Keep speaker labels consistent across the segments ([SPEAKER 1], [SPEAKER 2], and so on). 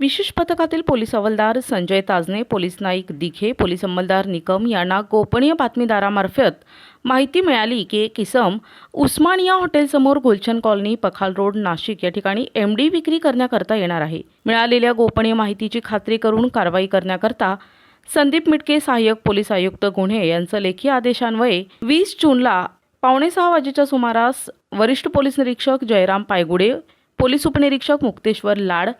[SPEAKER 1] विशेष पथकातील पोलीस हवालदार संजय ताजने पोलीस नाईक दिघे पोलीस अंमलदार निकम यांना गोपनीय बातमीदारामार्फत माहिती मिळाली की एक इसम उस्मानिया हॉटेलसमोर गुलशन कॉलनी पखाल रोड नाशिक या ठिकाणी एम डी विक्री करण्याकरता येणार आहे. मिळालेल्या गोपनीय माहितीची खात्री करून कारवाई करण्याकरता संदीप मिटके सहाय्यक पोलीस आयुक्त गुन्हे यांचं लेखी आदेशान्वये वीस जूनला पावणे सहा वाजेच्या सुमारास वरिष्ठ पोलीस निरीक्षक जयराम पायगुडे पोलीस उपनिरीक्षक मुक्तेश्वर लाड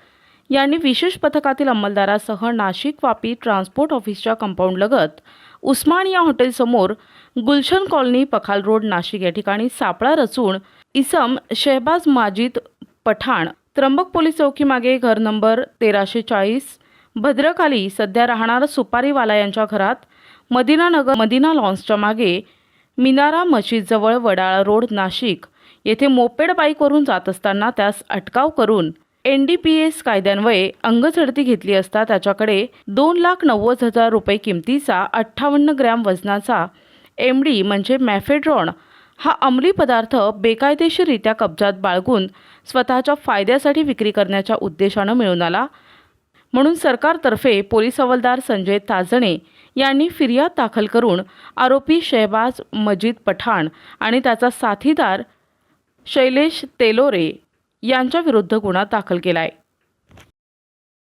[SPEAKER 1] यांनी विशेष पथकातील अंमलदारासह नाशिक वापी ट्रान्सपोर्ट ऑफिसच्या कंपाऊंडलगत उस्मानिया हॉटेलसमोर गुलशन कॉलनी पखाल रोड नाशिक या ठिकाणी सापळा रचून इसम शहबाज माजिद पठाण त्र्यंबक पोलीस चौकीमागे घर नंबर तेराशे चाळीस भद्रकाली सध्या राहणारा सुपारीवाला यांच्या घरात मदिना नगर मदिना लॉन्सच्या मागे मिनारा मशीदजवळ वडाळा रोड नाशिक. येथे मोपेड बाईकवरून जात असताना त्यास अटकाव करून एन डी पी एस कायद्यान्वये अंगझडती घेतली असता त्याच्याकडे दोन लाख नव्वद हजार रुपये किमतीचा अठ्ठावन्न ग्रॅम वजनाचा एम डी म्हणजे मॅफेड्रॉन हा अंमली पदार्थ बेकायदेशीररित्या कब्जात बाळगून स्वतःच्या फायद्यासाठी विक्री करण्याच्या उद्देशानं मिळून आला. म्हणून सरकारतर्फे पोलीस हवालदार संजय ताजणे यांनी फिर्याद दाखल करून आरोपी शहबाज मजीद पठाण आणि त्याचा साथीदार शैलेश तेलोरे यांच्याविरुद्ध गुन्हा दाखल केला आहे